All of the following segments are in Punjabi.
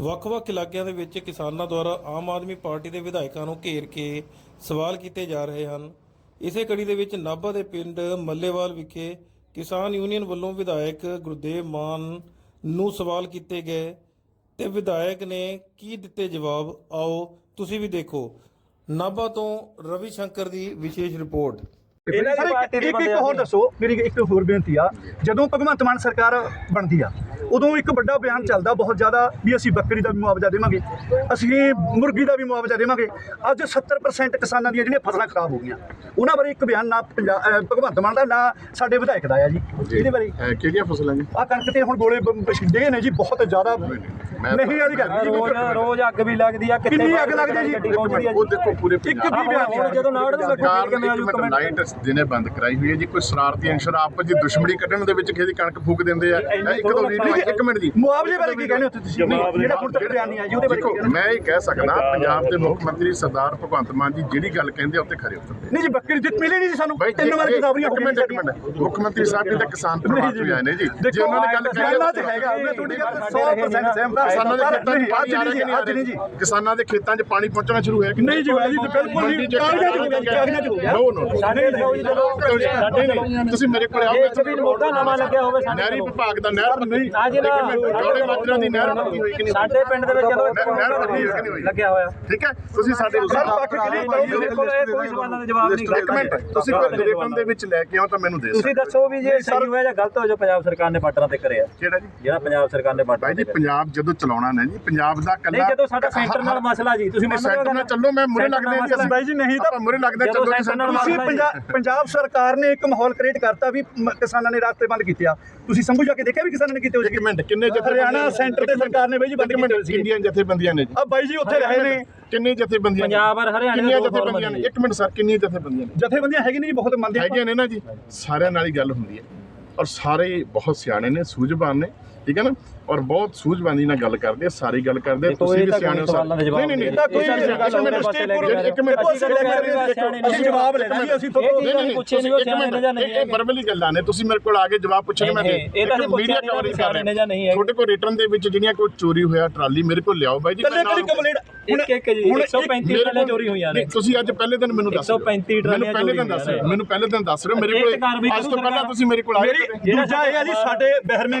ਵੱਖ-ਵੱਖ ਇਲਾਕਿਆਂ ਦੇ ਵਿੱਚ ਕਿਸਾਨਾਂ ਦੁਆਰਾ ਆਮ ਆਦਮੀ ਪਾਰਟੀ ਦੇ ਵਿਧਾਇਕਾਂ ਨੂੰ ਘੇਰ ਕੇ ਸਵਾਲ ਕੀਤੇ ਜਾ ਰਹੇ ਹਨ। ਇਸੇ ਕੜੀ ਦੇ ਵਿੱਚ ਨਾਭਾ ਦੇ ਪਿੰਡ ਮੱਲੇਵਾਲ ਵਿਖੇ ਕਿਸਾਨ ਯੂਨੀਅਨ ਵੱਲੋਂ ਵਿਧਾਇਕ ਗੁਰਦੇਵ ਮਾਨ ਨੂੰ ਸਵਾਲ ਕੀਤੇ ਗਏ ਤੇ ਵਿਧਾਇਕ ਨੇ ਕੀ ਦਿੱਤੇ ਜਵਾਬ? ਆਓ ਤੁਸੀਂ ਵੀ ਦੇਖੋ। ਨਾਭਾ ਤੋਂ ਰਵੀ ਸ਼ੰਕਰ ਦੀ ਵਿਸ਼ੇਸ਼ ਰਿਪੋਰਟ। ਇਹਨਾਂ ਦੀ ਪਾਰਟੀ ਦੇ ਇੱਕ ਇੱਕ ਹੋਰ ਦੱਸੋ ਮੇਰੀ ਇੱਕ ਹੋਰ ਬੇਨਤੀ ਆ। ਜਦੋਂ ਭਗਵੰਤ ਮਾਨ ਸਰਕਾਰ ਬਣਦੀ ਆ ਉਦੋਂ ਇੱਕ ਵੱਡਾ ਬਿਆਨ ਚੱਲਦਾ ਬਹੁਤ ਜ਼ਿਆਦਾ ਵੀ ਅਸੀਂ ਬੱਕਰੀ ਦਾ ਵੀ ਮੁਆਵਜ਼ਾ ਦੇਵਾਂਗੇ ਅਸੀਂ ਮੁਰਗੀ ਦਾ ਵੀ ਮੁਆਵਜ਼ਾ ਦੇਵਾਂਗੇ। ਅੱਜ 70% ਕਿਸਾਨਾਂ ਦੀਆਂ ਜਿਹੜੀਆਂ ਫਸਲਾਂ ਖਰਾਬ ਹੋ ਗਈਆਂ ਉਹਨਾਂ ਬਾਰੇ ਇੱਕ ਬਿਆਨ ਨਾ ਭਗਵੰਤ ਮਾਨ ਦਾ ਨਾ ਸਾਡੇ ਵਿਧਾਇਕ ਦਾ ਆ ਜੀ। ਇਹਦੇ ਬਾਰੇ ਕਿਹੜੀਆਂ ਫਸਲਾਂ ਜੀ? ਆ ਕਣਕ ਤੇ ਹੁਣ ਗੋਲੇ ਛਿੱਡੇ ਨੇ ਜੀ ਬਹੁਤ ਜ਼ਿਆਦਾ ਮੈਂ ਨਹੀਂ ਵਾਲੀ ਗੱਲ ਜੀ ਰੋਜ਼ ਰੋਜ਼ ਅੱਗ ਵੀ ਲੱਗਦੀ ਆ ਕਿੱਥੇ ਕਿੰਨੀ ਅੱਗ ਲੱਗਦੀ ਆ ਜੀ? ਉਹ ਦੇਖੋ ਪੂਰੇ ਇੱਕ ਪੰਜਾਬ ਵੀ ਬਿਆਨ ਹੁਣ ਜਦੋਂ ਨਾੜ ਨੂੰ ਲੱਗੂ ਕਿਵੇਂ ਇੱਕ ਆਜੂ ਮਿੰਟ ਕਮੈਂਟ ਲਾਈਟ ਦਿਨੇ ਬੰਦ ਕਰਾਈ ਹੋਈ ਹੈ ਜੀ ਕੋਈ ਸ਼ਰਾਰਤੀ ਅੰਸ਼ਰ ਆਪਸ ਦੀ ਦੁਸ਼ਮਣੀ ਕੱਢਣ ਦੇ ਵਿੱਚ ਕਿਸੇ ਦੀ ਕਣਕ ਫੂਕ ਦਿੰਦੇ ਆ। ਇਹ ਇੱਕ ਦੋ ਇੱਕ ਮਿੰਟ ਜੀ। ਮੁਆਵਜ਼ੇ ਬਾਰੇ ਕੀ ਕਹਿੰਦੇ ਹੋ ਤੁਸੀਂ? ਜਿਹੜਾ ਹੁਣ ਤੱਕ ਬਿਆਨ ਨਹੀਂ ਆ ਜੀ ਉਹਦੇ ਬਾਰੇ ਕੀ ਮੈਂ ਇਹ ਕਹਿ ਸਕਦਾ ਪੰਜਾਬ ਦੇ ਮੁੱਖ ਮੰਤਰੀ ਸਰਦਾਰ ਭਗਵੰਤ ਮਾਨ ਜੀ ਜਿਹੜੀ ਗੱਲ ਕਹਿੰਦੇ ਆ ਉੱਤੇ ਖਰੇ ਉਤਰਦੇ ਨਹੀਂ ਜੀ ਬੱਕਰੀ ਜਿੱਤ ਮਿਲੀ ਨਹੀਂ ਜੀ ਸਾਨੂੰ। ਤਿੰਨ ਵਾਰ ਕਿਤਾਬੀਆਂ ਹੋ ਇੱਕ ਇੱਕ ਮਿੰਟ। ਮੁੱਖ ਮੰਤਰੀ ਸਾਹਿਬ ਜੀ ਤਾਂ ਕਿਸਾਨ ਪਰਿਵਾਰ ਤੋਂ ਹੀ ਆਏ ਨੇ ਜੀ। ਜੇ ਉਹਨਾਂ ਨੇ ਗੱਲ ਕਹੀ ਕਿਸਾਨਾਂ 'ਚ ਹੈਗਾ ਮੈਂ ਤੁਹਾਡੀ ਗੱਲ 100% ਸਹਿਮਤ ਹਾਂ ਕਿਸਾਨਾਂ ਦੇ ਖੇਤਾਂ 'ਚ ਪਾਣੀ ਆ ਰਿਹਾ ਨਹੀਂ ਕਿ ਨਹੀਂ ਜੀ। ਕਿਸਾਨਾਂ ਦੇ ਖੇਤਾਂ 'ਚ ਪਾਣੀ ਪਹੁੰਚਣਾ ਸ਼ੁਰੂ ਹੋਇਆ ਕਿ ਨਹੀਂ ਜੀ ਬਿਲਕੁਲ ਨਹੀਂ। ਕਾਗਜ਼ਾਂ 'ਚ ਹੋ ਗਿਆ ਜੀ, ਕਾਗਜ਼ਾਂ 'ਚ ਹੋ ਗਿਆ ਨੋ ਨੋ ਸਾਡੇ ਨਹੀਂ ਤੁਸੀਂ ਮੇਰੇ ਕੋਲ ਆਓ ਇੱਕ ਵੀ ਮੋਢਾ ਨਵਾਂ ਲੱਗਿਆ ਹੋਵੇ ਸਾਡੇ ਨਹਿਰੀ ਵਿਭਾਗ ਦਾ ਨਹਿਰ ਨਹੀਂ। ਆ ਜੀ ਨਾ ਜੋੜੇ ਮਾਜਰਾ ਦੀ ਨਹਿਰ ਪੱਕੀ ਹੋਈ ਕਿ ਨਹੀਂ? ਸਾਡੇ ਪਿੰਡ ਦੇ ਵਿੱਚ ਜਦੋਂ ਇੱਕ ਨਹਿਰ ਪੱਕੀ ਹੋਈ ਕਿ ਨਹੀਂ ਹੋਈ? ਲੱਗਿਆ ਹੋਇਆ। ਠੀਕ ਹੈ? ਤੁਸੀਂ ਸਾਡੇ ਸਰ, ਪੱਕ ਇਹ ਕੋਈ ਸਵਾਲਾਂ ਦਾ ਜਵਾਬ ਨਹੀਂ ਇੱਕ ਮਿੰਟ ਤੁਸੀਂ ਕੋਈ ਰਿਟਰਨ ਦੇ ਵਿੱਚ ਲੈ ਕੇ ਆਓ ਤਾਂ ਮੈਨੂੰ ਦੇ ਤੁਸੀਂ ਦੱਸੋ ਵੀ ਜੇ ਸਹੀ ਹੋਇਆ ਜਾਂ ਗਲਤ ਹੋ ਜੋ ਪੰਜਾਬ ਸਰਕਾਰ ਨੇ ਬਾਰਡਰਾਂ ਤੇ ਕਰਿਆ। ਕਿਹੜਾ ਜੀ? ਜਿਹੜਾ ਪੰਜਾਬ ਸਰਕਾਰ ਨੇ ਜੀ ਤੇ ਕਰਿਆ। ਪੰਜਾਬ ਜਦੋਂ ਚਲਾਉਣਾ ਨਾ ਜੀ। ਪੰਜਾਬ ਦਾ ਕੱਲਾ ਨਹੀਂ ਜਦੋਂ ਸਾਡਾ ਸੈਂਟਰ ਨਾਲ ਮਸਲਾ ਜੀ ਤੁਸੀਂ ਮੰਨਦੇ ਹੋ ਸੈਂਟਰ ਨਾਲ ਚੱਲੋ ਮੈਂ ਮੁਰੇ ਲੱਗਦੇ ਜੀ ਅਸੀਂ ਬਾਈ ਜੀ ਨਹੀਂ ਤਾਂ ਮੁਰੇ ਲੱਗਦੇ ਚੱਲੋ ਜੀ ਸੈਂਟਰ ਨਾਲ ਸੈਂਟਰ। ਤੁਸੀਂ ਪੰਜਾਬ ਸਰਕਾਰ ਨੇ ਇੱਕ ਮਾਹੌਲ ਕ੍ਰੀਏਟ ਕਰਤਾ ਵੀ ਕਿਸਾਨਾਂ ਨੇ ਰਾਸਤੇ ਬੰਦ ਕੀਤੇ ਆ। ਤੁਸੀਂ ਸੰਭੂ ਜਾ ਕੇ ਦੇਖਿਆ ਵੀ ਕਿਸਾਨਾਂ ਨੇ ਕੀਤੇ ਹੋਏ ਇੱਕ ਮਿੰਟ ਕਿੰਨੇ ਜਥੇ ਹਰਿਆਣਾ ਸੈਂਟਰ ਤੇ ਸਰਕਾਰ ਨੇ ਬਾਈ ਜੀ ਬੰਦ ਕੀਤੇ ਸੀ ਕਿੰਨੀਆਂ ਜਥੇਬੰਦੀਆਂ ਨੇ ਜੀ? ਆ ਬਾਈ ਜੀ ਉੱਥੇ ਰਹੇ ਨੇ। ਕਿੰਨੀ ਜਥੇਬੰਦੀਆਂ ਨੇ? ਪੰਜਾਬ ਔਰ ਹਰਿਆਣਾ ਕਿੰਨੀਆਂ ਜਥੇਬੰਦੀਆਂ ਨੇ? ਇੱਕ ਮਿੰਟ ਸਰ ਕਿੰਨੀਆਂ ਜਥੇਬੰਦੀਆਂ ਨੇ? ਜਥੇਬੰਦੀਆਂ ਹੈਗੀਆਂ ਨੇ ਜੀ ਬਹੁਤ ਮੰਨਦੇ। ਹੈਗੀਆਂ ਨੇ ਨਾ ਜੀ। ਸਾਰਿਆਂ ਨਾਲ ਹੀ ਗੱਲ ਹੁੰਦੀ ਹੈ। ਔਰ ਸਾਰੇ ਬਹੁਤ ਸਿਆਣੇ ਨੇ ਸੂਝਵਾਨ ਨੇ। ਠੀਕ ਹੈ ਨਾ? ਔਰ ਬਹੁਤ ਸੂਝਵਾਨੀ ਨਾਲ ਗੱਲ ਕਰਦੇ ਆ ਸਾਰੀ ਗੱਲ ਕਰਦੇ ਆ, ਤੁਸੀਂ ਵੀ ਸਿਆਣੇ ਹੋ ਜਵਾਬ ਨਹੀਂ ਨਹੀਂ ਤਾਂ ਕੋਈ ਰਹੇ ਇੱਕ ਮਿੰਟ ਅਸੀਂ ਜਵਾਬ ਲੈਣਾ ਜੀ ਅਸੀਂ ਤੁਹਾਨੂੰ ਚੀਜ਼ ਅਸੀਂ ਪੁੱਛੇ ਨਹੀਂ ਉਹ ਸਿਆਣੇ ਨੇ ਜਾਂ ਨਹੀਂ ਇਹ ਵਰਬਲੀ ਗੱਲਾਂ ਨੇ ਤੁਸੀਂ ਮੇਰੇ ਕੋਲ ਆ ਕੇ ਜਵਾਬ ਪੁੱਛਣ ਮੈਂ ਦੇ ਇਹ- ਤਾਂ ਮੀਡੀਆ ਕਵਰੇਜ ਨੇ ਨਹੀਂ ਹੈਗੇ। ਤੁਹਾਡੇ ਕੋਲ ਰਿਟਰਨ ਦੇ ਵਿੱਚ ਜਿਹੜੀਆਂ ਕੋਈ ਚੋਰੀ ਹੋਇਆ ਟਰਾਲੀ ਮੇਰੇ ਕੋਲ ਲਿਆਓ ਬਾਈ ਜੀ ਕੱਲੇ ਮੈਂ ਕੱਲੀ ਕੰਪਲੇਂਟ ਇੱਕ ਇੱਕ ਜੀ 135 ਟਰਾਲੀਆਂ ਚੋਰੀ ਹੋਈਆਂ ਨੇ। ਨਹੀਂ, ਤੁਸੀਂ ਅੱਜ ਪਹਿਲੇ ਦਿਨ ਮੈਨੂੰ ਦੱਸ 135 ਮੈਨੂੰ ਟਰਾਲੀਆਂ ਪਹਿਲੇ ਚੋਰੀ ਦਿਨ ਦੱਸ ਰਹੇ ਹੋਈਆਂ ਮੈਨੂੰ ਪਹਿਲੇ ਦਿਨ ਦੱਸ ਰਹੇ ਹੋ। ਮੇਰੇ ਕੋਲ ਅੱਜ ਤੋਂ ਕਰੂ ਪਹਿਲਾਂ। ਤੁਸੀਂ ਮੇਰੇ ਕੋਲ ਆਏ? ਦੂਜਾ ਇਹ ਆ ਜੀ ਸਾਡੇ ਬਹਿਰਮੇ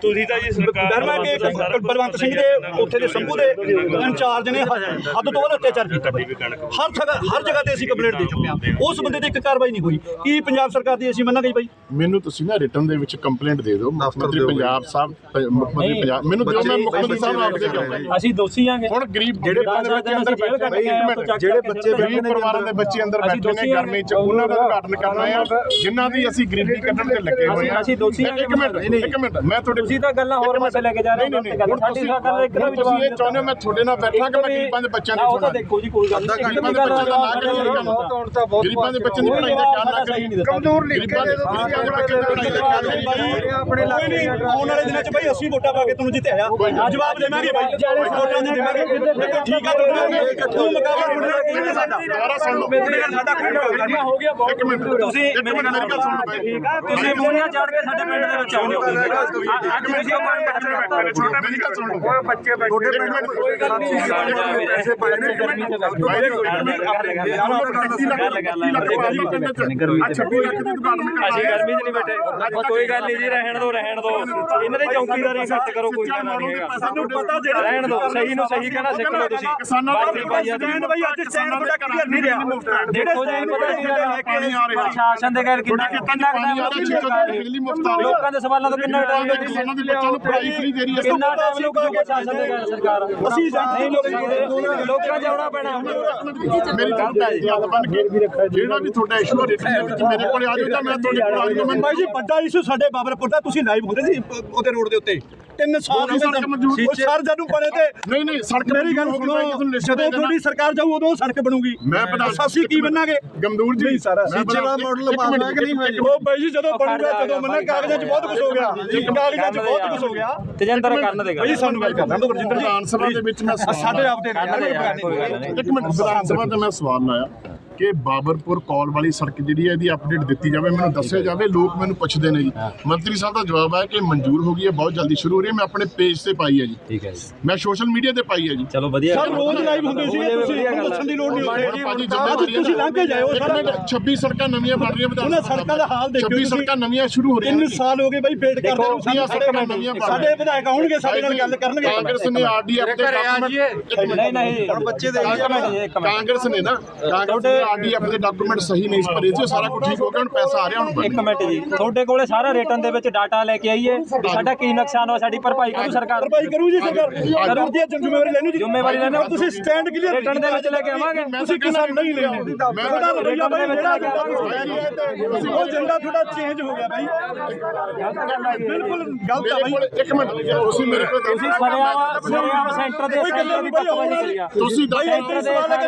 ਤੁਸੀਂ ਤਾਂ ਜੀ ਸਰਕਾਰ ਕੇ ਬਲਵੰਤ ਸਿੰਘ ਦੇ ਉੱਥੇ ਦੇ ਸੰਭੂ ਦੇ ਇੰਚਾਰਜ ਨੇ ਹੱਦ ਤੋਂ ਵੱਧ ਅਤਿਆਚਾਰ ਕੀਤਾ। ਹਰ ਜਗ੍ਹਾ ਹਰ ਜਗ੍ਹਾ ਤੇ ਅਸੀਂ ਕੰਪਲੇਂਟ ਦੇ ਚੁੱਕੇ ਹਾਂ ਉਸ ਬੰਦੇ ਤੇ ਇੱਕ ਕਾਰਵਾਈ ਨਹੀਂ ਹੋਈ ਕੀ ਪੰਜਾਬ ਸਰਕਾਰ ਦੀ ਅਸੀਂ ਮੰਨਾਂਗੇ ਜੀ ਬਾਈ ਮੈਨੂੰ ਤੁਸੀਂ ਨਾ ਰਿਟਰਨ ਦੇ ਵਿੱਚ ਕੰਪਲੇਂਟ ਦੇ ਦਿਓ ਮੁੱਖ ਮੰਤਰੀ ਪੰਜਾਬ ਸਾਹਿਬ ਮੁੱਖ ਮੰਤਰੀ ਪੰਜਾਬ ਮੈਨੂੰ ਦਿਓ ਮੈਂ ਮੁੱਖ ਮੰਤਰੀ ਸਾਹਿਬ ਨੂੰ ਆਪਦੇ ਦਿਓ ਅਸੀਂ ਦੋਸ਼ੀ ਆਂਗੇ ਹੁਣ ਗਰੀਬ ਜਿਹੜੇ ਬੱਚੇ ਅੰਦਰ ਬੈਠੇ ਜਿਹੜੇ ਬੱਚੇ ਗਰੀਬ ਪਰਿਵਾਰਾਂ ਦੇ ਬੱਚੇ ਅੰਦਰ ਬੈਠੇ ਨੇ। ਗਰਮੀ ਚ ਉਹਨਾਂ ਦਾ ਉਦਘਾਟਨ ਕਰਨਾ ਹੈ ਜਿਨ੍ਹਾਂ ਦੀ ਅਸੀਂ ਗਰੀਬੀ ਕੱਢਣ ਤੇ ਲੱਗੇ ਹੋਏ ਹਾਂ ਅਸੀਂ ਦੋਸ਼ੀ ਹਾਂ। ਇੱਕ ਮਿੰਟ ਇੱਕ ਮਿੰਟ ਮੈਂ ਤੁਹਾਡੇ ਤੁਸੀਂ ਤਾਂ ਗੱਲਾਂ ਹੋਰ ਪਾਸੇ ਲੈ ਕੇ ਜਾ ਰਹੇ ਹੋ ਨਹੀਂ, ਨਹੀਂ, ਸਾਡੀ ਤੁਸੀਂ- ਸਰਕਾਰ ਦਾ ਇੱਕ ਦਾ ਵੀ ਜਵਾਬ ਤੁਸੀਂ ਇਹ ਚਾਹੁੰਦੇ ਹੋ ਮੈਂ ਤੁਹਾਡੇ ਨਾਲ ਬੈਠਾਂ ਕਿ ਮੈਂ ਗਰੀਬਾਂ ਦੇ ਬੱਚਿਆਂ ਦੀ ਸੁਣਾ ਦੇਖੋ ਜੀ ਕੋਈ ਗੱਲ ਨਹੀਂ। ਗਰੀਬਾਂ ਦੇ ਬੱਚਿਆਂ ਦਾ ਨਾ ਕਰੀਏ ਗਰੀਬਾਂ ਦੇ ਬੱਚਿਆਂ ਦੀ ਪੜ੍ਹਾਈ ਦਾ ਖਿਆਲ ਨਾ ਕਰੀਏ ਕਮਜ਼ੋਰ ਲਿਖ ਗਰੀਬਾਂ ਦੇ ਦੇ ਬੱਚਿਆਂ ਦੀ ਪੜ੍ਹਾਈ ਦਾ ਖਿਆਲ ਕਰੀਏ ਆਪਣੇ ਕੋਈ ਨਹੀਂ ਆਉਣ ਵਾਲੇ ਦਿਨਾਂ 'ਚ ਬਾਈ ਅਸੀਂ ਵੋਟਾਂ ਪਾ ਕੇ ਤੁਹਾਨੂੰ ਜਿੱਤਿਆ। ਜਵਾਬ ਦੇਵਾਂਗੇ ਬਾਈ। ਵੋਟਾਂ ਦੀ ਦੇਵਾਂਗੇ। ਦੇਖੋ ਠੀਕ ਆ ਤੁਹਾਡੇ ਤੂੰ ਮੁਕਾਬਲਾ ਕੋਈ ਨਹੀਂ ਸਾਡਾ ਦੁਬਾਰਾ ਸੁਣ ਲਓ। ਮੇਰੇ ਨਾਲ ਸਾਡਾ ਮੁਕਾਬਲਾ ਹੋ ਗਿਆ ਬਹੁਤ ਇੱਕ ਮਿੰਟ ਤੁਸੀਂ ਮੇਰੀ ਗੱਲ ਸੁਣ ਲਓ ਬਾਈ। ਠੀਕ ਆ ਤੁਸੀਂ ਮੂਹਰੀਆਂ ਚੜ ਕੇ ਸਾਡੇ ਪਿੰਡ ਦੇ ਵਿੱਚ ਆਉਂਦੇ ਹੋ ਅੱਜ ਤੁਸੀਂ ਉਹ ਮਾਨ ਕਰਨਾ ਮੇਰੀ ਗੱਲ ਸੁਣ। ਲਓ ਬੱਚੇ ਬੈਠੇ ਇੱਕ ਮਿੰਟ ਕੋਈ ਗੱਲ ਨਹੀਂ ਪੈਸੇ ਪਾਏ ਨੇ ਗਰਮੀ ਚ ਅੱਛਾ 20 ਲੱਖ ਦੀ ਦੁਕਾਨ ਮੈਂ ਅਸੀਂ ਗਰਮੀ ਚ ਨਹੀਂ ਬੈਠੇ। ਕੋਈ ਗੱਲ ਨਹੀਂ ਜੀ ਰਹਿਣ ਦੋ ਰਹਿਣ ਦੋ। ਇਹਨਾਂ ਦੇ ਚੌਕੀਦਾਰੀ ਘੱਟ ਕਰੋ ਕੋਈ ਗੱਲ ਨਹੀਂ ਹੈਗਾ। ਸਾਨੂੰ ਪਤਾ ਜਿਹੜਾ ਰਹਿਣ ਦੋ ਸਹੀ ਨੂੰ ਸਹੀ ਕਹਿਣਾ ਸਿੱਖ ਲਓ ਤੁਸੀਂ। ਕਿਸਾਨਾਂ ਦਾ ਬਾਕੀ ਭਾਈ ਅੱਜ ਸਟੈਂਡ ਬਾਈ ਅੱਜ ਸਟੈਂਡ ਤੁਹਾਡਾ ਕਲੀਅਰ ਨਹੀਂ ਰਿਹਾ ਦੇਖੋ ਜੀ ਪਤਾ ਕੀ ਗੱਲ ਹੈ ਪਾਣੀ ਆ ਰਿਹਾ। ਪ੍ਰਸ਼ਾਸਨ ਦੇ ਗੱਲ ਕਿੰਨਾ ਤੁਹਾਡੇ ਖੇਤਾਂ 'ਚ ਪਾਣੀ ਆ ਰਿਹਾ ਛੇ ਸੌ ਦੀ ਬਿਜਲੀ ਮੁਫਤ ਆ ਰਹੀ ਹੈ। ਲੋਕਾਂ ਦੇ ਸਵਾਲਾਂ ਤੋਂ ਕਿੰਨਾ ਟਾਈਮ ਕਿਸਾਨਾਂ ਦੇ ਬੱਚਿਆਂ ਨੂੰ ਪੜ੍ਹਾਈ ਫ੍ਰੀ ਦੇ ਰਹੀ ਹੈ। ਕਿੰਨਾ ਟਾਈਮ ਪ੍ਰਸ਼ਾਸਨ ਦੇ ਗੱਲ ਸਰਕਾਰ? ਅਸੀਂ ਜਾਣਦੇ ਲੋਕਾਂ ਲੋਕਾਂ ਜਾਉਣਾ ਪੈਣਾ। ਮੇਰੀ ਗੱਲ ਹੈ। ਹੱਥ ਬੰਨ ਕੇ ਜਿਹੜਾ ਵੀ ਤੁਹਾਡਾ ਇਸ਼ੂ ਵਿੱਚ ਮੇਰੇ ਕੋਲ ਆ ਜਾਓ ਤਾਂ ਮੈਂ ਤੁਹਾਡੇ ਕੋਲ ਆ ਜਾਊਂਗਾ। ਬਾਈ ਜੀ ਵੱਡਾ ਇਸ਼ੂ ਸਾਡੇ ਬਾਬਰਪੁਰ ਦਾ। ਤੁਸੀਂ ਲਾਈਵ ਹੁੰਦੇ ਸੀ ਉਹਦੇ ਰੋਡ ਦੇ ਉੱਤੇ। ਤਿੰਨ ਸਾਲ ਸਰ ਜਦੋਂ ਬਣੇ ਤੇ ਨਹੀਂ ਨਹੀਂ ਸੜਕ ਮੇਰੀ ਗੱਲ ਸੁਣੋ ਜਦੋਂ ਤੁਹਾਡੀ ਸਰਕਾਰ ਜਾਊ ਉਦੋਂ ਸੜਕ ਬਣੂਗੀ। ਮੈਂ ਅਸੀਂ ਕੀ ਬਣਾਂਗੇ ਗਮਦੂਰ ਜੀ ਨਹੀਂ ਸਰ ਮੈਂ ਬਣਾ- ਮਾਡਲ ਮਿੰਟ, ਕਿ ਨਹੀਂ ਹੋਇਆ ਉਹ ਬਾਈ ਜੀ ਜਦੋਂ ਬਣੂਗਾ ਜਦੋਂ ਮੰਨਾ ਕਾਗਜ਼ਾਂ 'ਚ ਬਹੁਤ ਕੁਝ ਹੋ ਗਿਆ। ਕਾਗਜ਼ਾਂ 'ਚ ਬਹੁਤ ਕੁਝ ਹੋ ਗਿਆ। ਤੇਜਿੰਦਰ ਕਰਨ ਦੇਗਾ। ਬਾਈ ਸਾਨੂੰ ਗੱਲ ਕਰਨਾ। ਦੋ ਰਜਿੰਦਰ ਜੀ ਵਿਧਾਨ ਸਭਾ ਦੇ ਵਿੱਚ ਮੈਂ ਸਾਡੇ ਆਪ ਦੇ ਦੇ ਇੱਕ ਮਿੰਟ ਵਿਧਾਨ ਸਭਾ ਤੇ ਮੈਂ ਸਵਾਲ ਲਾਇਆ। ਕਿ ਬਾਬਰਪੁਰ ਕੌਲ ਵਾਲੀ ਸੜਕ ਜਿਹੜੀ ਹੈ ਇਹਦੀ ਅਪਡੇਟ ਦਿੱਤੀ ਜਾਵੇ ਮੈਨੂੰ ਦੱਸਿਆ ਜਾਵੇ ਲੋਕ ਮੈਨੂੰ ਪੁੱਛਦੇ ਨੇ ਜੀ। ਮੰਤਰੀ ਸਾਹਿਬ ਦਾ ਜਵਾਬ ਹੈ ਕਿ ਮਨਜ਼ੂਰ ਹੋ ਗਈ ਹੈ ਬਹੁਤ ਜਲਦੀ ਸ਼ੁਰੂ ਹੋ ਰਹੀ ਹੈ ਮੈਂ ਆਪਣੇ ਪੇਜ ਤੇ ਪਾਈ ਹੈ ਜੀ। ਠੀਕ ਹੈ ਜੀ। ਮੈਂ ਸੋਸ਼ਲ ਮੀਡੀਆ ਤੇ ਪਾਈ ਹੈ ਜੀ। ਚਲੋ ਵਧੀਆ ਸਰ ਰੋਜ਼ ਲਾਈਵ ਹੁੰਦੇ ਸੀ ਤੁਸੀਂ ਦੱਸਣ ਦੀ ਲੋੜ ਨਹੀਂ ਹੁਣ ਹੁੰਦੀ। ਤੁਸੀਂ ਲੰਘ ਕੇ ਮਿੰਟ 26 ਸੜਕਾਂ ਨਵੀਆਂ ਬਣ ਰਹੀਆਂ ਵਿਧਾਨ ਉਹਨਾਂ ਸੜਕਾਂ ਦਾ ਹਾਲ ਦੇਖਿਓ 26 ਤੁਸੀਂ। ਸੜਕਾਂ ਨਵੀਆਂ ਸ਼ੁਰੂ ਹੋ ਰਹੀਆਂ ਤਿੰਨ ਨੇ ਜੀ। ਸਾਲ ਹੋ ਗਏ ਬਾਈ ਵੇਟ ਕਰਦੇ ਨੂੰ ਸਾਨੂੰ ਸੜਕਾਂ ਨਵੀਆਂ ਬਣ ਸਾਡੇ। ਵਿਧਾਇਕ ਆਉਣਗੇ ਸਾਡੇ ਨਾਲ ਗੱਲ ਕਰਨਗੇ। ਕਾਂਗਰਸ ਨੇ ਆਰਡੀਐਫ ਦੇ ਡਾਕੂਮੈਂਟ ਨਹੀਂ ਨਹੀਂ ਹੁਣ ਬੱਚੇ ਦੇ ਕਾਂਗਰਸ ਨੇ ਨਾ ਕਾਂਗਰਸ ਨੇ ਆਰਡੀਐਫ ਦੇ ਡਾਕੂਮੈਂਟ ਸਹੀ ਨਹੀਂ ਭਰੇ ਸੀ ਸਾਰਾ ਕੁਝ ਠੀਕ ਹੋ ਗਿਆ ਹੁਣ ਪੈਸਾ ਆ ਰਿਹਾ ਹੁਣ ਇੱਕ ਮਿੰਟ ਜੀ ਤੁਹਾਡੇ ਕੋਲੇ ਸਾਰਾ ਰਿਟਰਨ ਦੇ ਵਿੱਚ ਡਾਟਾ ਲੈ ਕੇ ਆਈਏ ਸਾਡਾ ਕੀ ਨੁਕਸਾਨ ਹੋਇਆ ਸਾਡੀ ਭਰਪਾਈ ਕਰੂ ਸਰਕਾਰ? ਭਰਪਾਈ ਕਰੂ ਜੀ ਸਰਕਾਰ। ਕਰਦੀ ਹੈ ਜ਼ਿੰਮੇਵਾਰੀ ਲੈਣੀ ਜੀ। ਜ਼ਿੰਮੇਵਾਰੀ ਲੈਣੀ। ਤੁਸੀਂ ਸਟੈਂਡ ਕਲੀਅਰ ਰਿਟਰਨ ਦੇ ਵਿੱਚ ਲੈ ਕੇ ਆਵਾਂਗੇ। ਤੁਸੀਂ ਕਿਸਾਨ ਨਹੀਂ ਲੈਣੇ। ਤੁਹਾਡਾ ਰਵਈਆ ਬਾਈ ਜਿਹੜਾ ਉਹ ਏਜੰਡਾ ਤੁਹਾਡਾ ਚੇਂਜ ਹੋ ਗਿਆ ਬਾਈ ਬਿਲਕੁਲ ਗਲਤ ਆ ਬਾਈ ਇੱਕ ਮਿੰਟ ਤੁਸੀਂ ਮੇਰੇ ਕੋਲ ਤੁਸੀਂ ਸਰਿਆਵਾ ਸਰਿਆਵਾ ਸੈਂਟਰ ਦੇ ਸੈਂਟਰ ਦੀ ਪੱਕਵਾਜੀ ਆਉਣ ਕਰੀਆ ਤੁਸੀਂ ਕਿ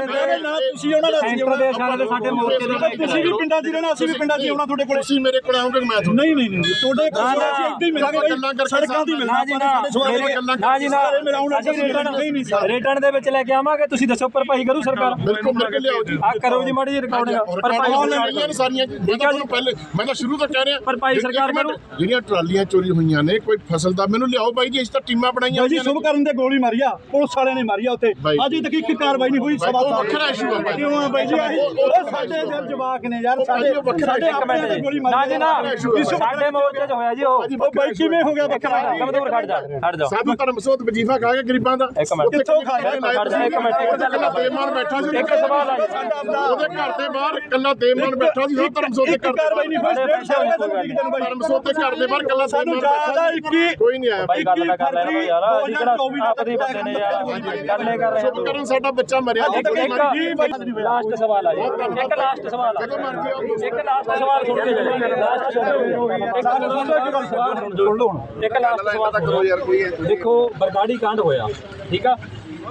ਮੇਰੇ ਨਾਲ ਤੁਸੀਂ ਉਹਨਾਂ ਦਾ ਸੈਂਟਰ ਦੇ ਇਸ਼ਾਰੇ ਤੇ ਸਾਡੇ ਮੋਰਚੇ ਦੇ ਬਾਈ ਤੁਸੀਂ ਵੀ ਪਿੰਡਾਂ 'ਚ ਹੀ ਰਹਿਣਾ ਅਸੀਂ ਵੀ ਪਿੰਡਾਂ 'ਚ ਹੀ ਆਉਣਾ ਤੁਹਾਡੇ ਕੋਲੇ। ਤੁਸੀਂ ਮੇਰੇ ਕੋਲ ਆਓਗੇ ਮੈਂ ਤੁਹਾਨੂੰ? ਨਹੀਂ ਨਹੀਂ ਨਹੀਂ ਤੁਹਾਡੇ ਕੋਲ ਅਸੀਂ ਇੱਥੇ ਹੀ ਮਿਲਾਂਗੇ ਆਪਾਂ ਗੱਲਾਂ ਬਾਈ ਕਰਕੇ ਸੜਕਾਂ ਦੀ ਨਾ ਨਾ ਜੀ ਨਾ ਮਿਲਾਂਗੇ ਨਾ ਜੀ ਨਾ ਮੇਰਾ ਆਉਣਾ ਅਸੀਂ ਰਿਟਰਨ ਨਹੀਂ ਨਹੀਂ ਸਰ ਰਿਟਰਨ ਦੇ ਵਿੱਚ ਲੈ ਕੇ ਆਵਾਂਗੇ ਤੁਸੀਂ ਦੱਸੋ ਭਰਪਾਈ ਕਰੂ ਸਰਕਾਰ? ਬਿਲਕੁਲ ਮੇਰੇ ਕੋਲ ਲਿਆਓ ਜੀ। ਆ ਕਰੋ ਜੀ ਮਾੜੀ ਜੀ ਰਿਕਾਰਡਿੰਗ ਭਰਪਾਈ ਭਰਪਾਈ ਹੋਈਆਂ ਨੇ ਸਾਰੀਆਂ? ਜੀ ਮੈਂ ਤਾਂ ਤੁਹਾਨੂੰ ਪਹਿਲੇ ਮੈਂ ਤਾਂ ਸ਼ੁਰੂ ਤੋਂ ਕਹਿ ਰਿਹਾ ਭਰਪਾਈ ਇੱਕ ਸਰਕਾਰ ਮਿੰਟ, ਕਰੂ। ਜਿਹੜੀਆਂ ਟਰਾਲੀਆਂ ਚੋਰੀ ਹੋਈਆਂ ਨੇ ਕੋਈ ਫਸਲ ਦਾ ਮੈਨੂੰ ਲਿਆਓ ਬਾਈ ਜੀ ਅਸੀਂ ਤਾਂ ਟੀਮਾਂ ਬਣਾਈਆਂ ਜੀ। ਸ਼ੁਭ ਕਰਨ ਦੇ ਗੋਲੀ ਮਾਰੀ ਆ ਪੁਲਿਸ ਵਾਲਿਆਂ ਨੇ ਮਾਰੀ ਆ ਉੱਥੇ। ਅਜੇ ਤੱਕ ਇੱਕ ਕਾਰਵਾਈ ਨਹੀਂ ਹੋਈ ਵੱਖਰਾ। ਕਿਉਂ ਆ ਬਾਈ ਜੀ? ਉਹ ਸਾਡੇ ਦਿਲ ਜਵਾਕ ਨੇ ਯਾਰ ਸਾਡੇ ਉਹ ਵੱਖਰਾ ਸਾਡੇ ਇੱਕ ਇੱਕ ਆਪਣੇ ਮਿੰਟ। ਤੇ ਗੋਲੀ ਜੀ ਮਾਰੀ ਨਾ। ਜੀ ਨਾ ਵਿਸ਼ਵ ਸਾਡੇ ਮੋਰਚੇ 'ਚ ਹੋਇਆ ਜੀ ਉਹ। ਉਹ ਬਾਈ ਕਿਵੇਂ ਹੋ ਗਿਆ ਬੱਕਰਾ ਕਮਦੂਰ ਖੜ ਜਾ ਖੜ ਜਾ। ਸਾਧੂ ਧਰਮ ਸੋਤ ਵਜੀਫਾ ਖਾ ਕੇ ਗਰੀਬਾਂ ਦਾ। ਇੱਕ ਮਿੰਟ। ਕਿੱਥੋਂ ਖਾ ਗਿਆ? ਖੜ ਜਾ ਇੱਕ ਮਿੰਟ ਇੱਕ ਗੱਲ ਕਰ ਦੇਮਾਨ ਬੈਠਾ ਸੀ। ਇੱਕ ਸਵਾਲ ਆ ਜੀ। ਉਹਦੇ ਘਰ ਦੇ ਬਾਹਰ ਕੱਲਾ ਦੇਮਾਨ ਬੈਠਾ ਸੀ ਉਹ ਧਰਮ ਸੋਤ ਦੇ ਇੱਕ ਘਰ ਕਾਰਵਾਈ ਨਹੀਂ ਹੋਈ ਡੇਢ ਸਾਲ ਹੋ ਗਏ ਇੱਕ ਦਿਨ ਬਾਈ ਧਰਮ ਸੋਤ ਦੇ ਘਰ ਦੇ ਬਾਹਰ ਕੱਲਾ ਸਾਨੂੰ ਦੇਮਾਨ ਜ਼ਿਆਦਾ ਬੈਠਾ ਸੀ। 21 ਕੋਈ ਨਹੀਂ ਆਇਆ। ਬਾਈ ਗੱਲ ਨਾ ਕਰ ਲੈਣਾ ਯਾਰ। ਅਸੀਂ ਕਿਹੜਾ ਆਪਦੇ ਬੰਦੇ ਨੇ ਯਾਰ ਗੱਲੇ ਕਰ ਰਹੇ ਸ਼ੁਭ ਕਰਨ ਸਾਡਾ ਬੱਚਾ ਮਰਿਆ। ਇੱਕ ਇੱਕ ਲਾਸਟ ਸਵਾਲ ਆ ਜੀ। ਇੱਕ ਲਾਸਟ ਸਵਾਲ ਆ। ਇੱਕ ਲਾਸਟ ਸਵਾਲ ਸੁਣ ਕੇ ਜਾਓ। ਲਾਸਟ ਇੱਕ ਸਵਾਲ ਸੁਣ ਲਓ। ਇੱਕ ਲਾਸਟ ਸਵਾਲ ਕਰੋ ਯਾਰ ਕੋਈ ਦੇਖੋ ਬਰਗਾੜੀ ਕਾਂਡ ਹੋਇਆ। ਠੀਕ ਆ?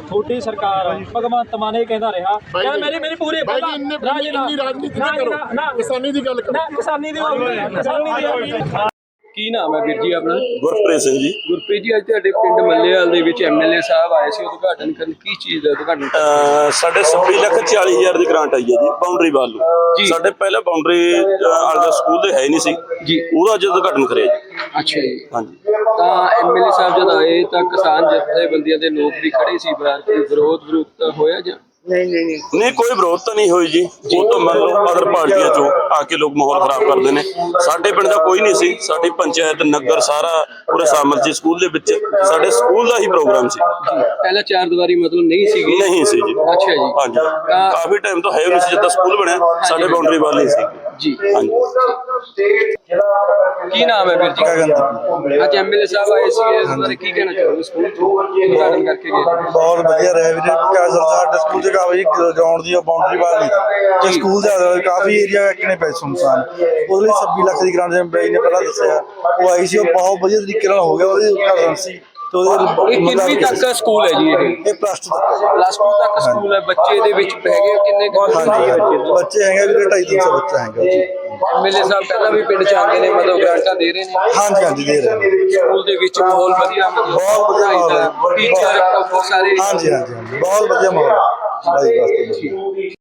ਛੋਟੀ ਸਰਕਾਰ ਭਗਵੰਤ ਮਾਨ ਇਹ ਕਹਿੰਦਾ ਰਿਹਾ। ਯਾਰ ਮੇਰੀ ਮੇਰੀ ਪੂਰੀ ਰਾਜਨੀਤੀ ਨਾ ਕਰੋ। ਕਿਸਾਨੀ ਦੀ ਗੱਲ ਕਰੋ। ਕਿਸਾਨੀ ਦੀ ਕਿਸਾਨੀ ਦੀ। ਕੀ ਨਾਮ ਹੈ ਵੀਰ ਜੀ ਆਪਣਾ? ਗੁਰਪ੍ਰੀਤ ਸਿੰਘ ਜੀ। ਗੁਰਪ੍ਰੀਤ ਜੀ ਅੱਜ ਤੁਹਾਡੇ ਪਿੰਡ ਮੱਲੇਵਾਲ ਦੇ ਵਿੱਚ ਐਮਐਲਏ ਸਾਹਿਬ ਆਏ ਸੀ। ਉਦਘਾਟਨ ਕਰਨ ਕੀ ਚੀਜ਼ ਦਾ ਉਦਘਾਟਨ ਸਾਡੇ 26 ਲੱਖ 40 ਹਜ਼ਾਰ ਦੀ ਗ੍ਰਾਂਟ ਆਈ ਹੈ ਜੀ ਬਾਉਂਡਰੀ ਵਾਲ ਨੂੰ। ਸਾਡੇ ਪਹਿਲਾਂ ਬਾਉਂਡਰੀ ਵਾਲਾ ਸਕੂਲ ਦੇ ਹੈ ਨਹੀਂ ਸੀ। ਜੀ। ਉਹਦਾ ਅੱਜ ਉਦਘਾਟਨ ਕਰਿਆ ਜੀ। ਅੱਛਾ ਜੀ। ਹਾਂਜੀ। ਤਾਂ ਐਮਐਲਏ ਸਾਹਿਬ ਜਦ ਆਏ ਤਾਂ ਕਿਸਾਨ ਜਥੇਬੰਦੀਆਂ ਦੇ ਲੋਕ ਵੀ ਖੜੇ ਸੀ। ਕੋਈ ਵਿਰੋਧ ਵਿਰੋਧ ਹੋਇਆ ਜਾਂ? ਨਹੀਂ ਕੋਈ ਵਿਰੋਧ ਤਾਂ ਨਹੀਂ ਹੋਈ ਜੀ। ਉਹ ਤਾਂ ਮੰਨ ਲਓ ਅਦਰ ਪਾਰਟੀਆਂ ਚੋਂ ਆ ਕੇ ਲੋਕ ਮਾਹੌਲ ਖਰਾਬ ਕਰਦੇ ਨੇ। ਸਾਡੇ ਪਿੰਡ ਦਾ ਕੋਈ ਨਹੀਂ ਸੀ। ਸਾਡੀ ਪੰਚਾਇਤ ਨਗਰ ਸਾਰਾ ਪੂਰੇ ਸ਼ਾਮਲ ਸੀ ਸਕੂਲ ਦੇ ਵਿੱਚ। ਸਾਡੇ ਸਕੂਲ ਦਾ ਹੀ ਪ੍ਰੋਗਰਾਮ ਸੀ। ਪਹਿਲਾਂ ਚਾਰ ਦੀਵਾਰੀ ਮਤਲਬ ਨਹੀਂ ਸੀਗੀ ਨਹੀਂ ਸੀ ਜੀ। ਅੱਛਾ ਜੀ। ਹਾਂਜੀ। ਕਾਫੀ ਟਾਈਮ ਤੋਂ ਹੈ ਨਹੀਂ ਸੀ ਜਦੋਂ ਸਕੂਲ ਬਣਿਆ। ਸਾਡੇ ਬਾਉਂਡਰੀ ਵਾਲ ਸੀ। ਜੀ। ਕੀ ਨਾਮ ਹੈ ਵੀਰ ਜੀ? ਅੱਜ ਐਮਐਲਏ ਸਾਹਿਬ ਆਏ ਸੀ ਇਸ ਬਾਰੇ ਕੀ ਕਹਿਣਾ ਚਾਹੋਗੇ? ਸਕੂਲ ਉਦਘਾਟਨ ਕਰਕੇ ਗਏ। ਬਹੁਤ ਵਧੀਆ ਰਿਹਾ ਵੀਰੇ ਕਿਉਂਕਿ ਸਾਡੇ ਸਕੂਲ ਚ ਕਾਫੀ ਗਰਾਊਂਡ ਦੀ ਬਾਉਂਡਰੀ ਵਾਲ ਤੇ ਸਕੂਲ ਦੇ ਕਾਫੀ ਏਰੀਆ ਕਿਨੇ ਪੈ ਸੁਨਸਾਨ। ਉਹਦੇ ਲਈ 26 ਲੱਖ ਦੀ ਗ੍ਰਾਂਟ ਜਿਵੇਂ ਬਾਈ ਨੇ ਪਹਿਲਾਂ ਦੱਸਿਆ। ਉਹ ਆਈ ਸੀ ਉਹ ਬਹੁਤ ਵਧੀਆ ਤਰੀਕੇ ਨਾਲ ਹੋ ਗਿਆ ਉਹਦੀ ਉਦਘਾਟਨ ਸੀ। ਤੇ ਉਹਦੇ ਇਹ ਕਿੰਨੀ ਤੱਕ ਦਾ ਸਕੂਲ ਹੈ ਜੀ ਇਹ? ਇਹ ਪਲੱਸ ਟੂ ਤੱਕ ਹੈ। ਪਲੱਸ 2 ਤੱਕ ਸਕੂਲ ਹੈ। ਬੱਚੇ ਇਹਦੇ ਵਿੱਚ ਬਹਿ ਗਏ ਕਿੰਨੇ ਕੁ? ਬੱਚੇ ਬੱਚੇ? ਬੱਚੇ ਹੈਗੇ ਵੀਰੇ 250 ਬੱਚਾ ਹੈਗਾ ਜੀ। ਐਮਐਲਏ ਸਾਹਿਬ ਪਹਿਲਾਂ ਵੀ ਪਿੰਡ ਚ ਆਉਂਦੇ ਨੇ ਮਤਲਬ ਗ੍ਰਾਂਟਾਂ ਦੇ ਰਹੇ ਨੇ? ਹਾਂਜੀ ਹਾਂਜੀ ਦੇ ਰਹੇ ਨੇ। ਸਕੂਲ ਦੇ ਵਿੱਚ ਮਾਹੌਲ ਵਧੀਆ ਬਹੁਤ ਵਧੀਆ ਮਾਹੌਲ ਹੈ। ਟੀਚਰ ਬਹੁਤ ਸਾਰੇ ਹਾਂਜੀ ਹਾਂਜੀ। ਬਹੁਤ ਵਧੀਆ ਮਾਹੌਲ ਹੈ। ਪੜ੍ਹਾਈ ਵਾਸਤੇ।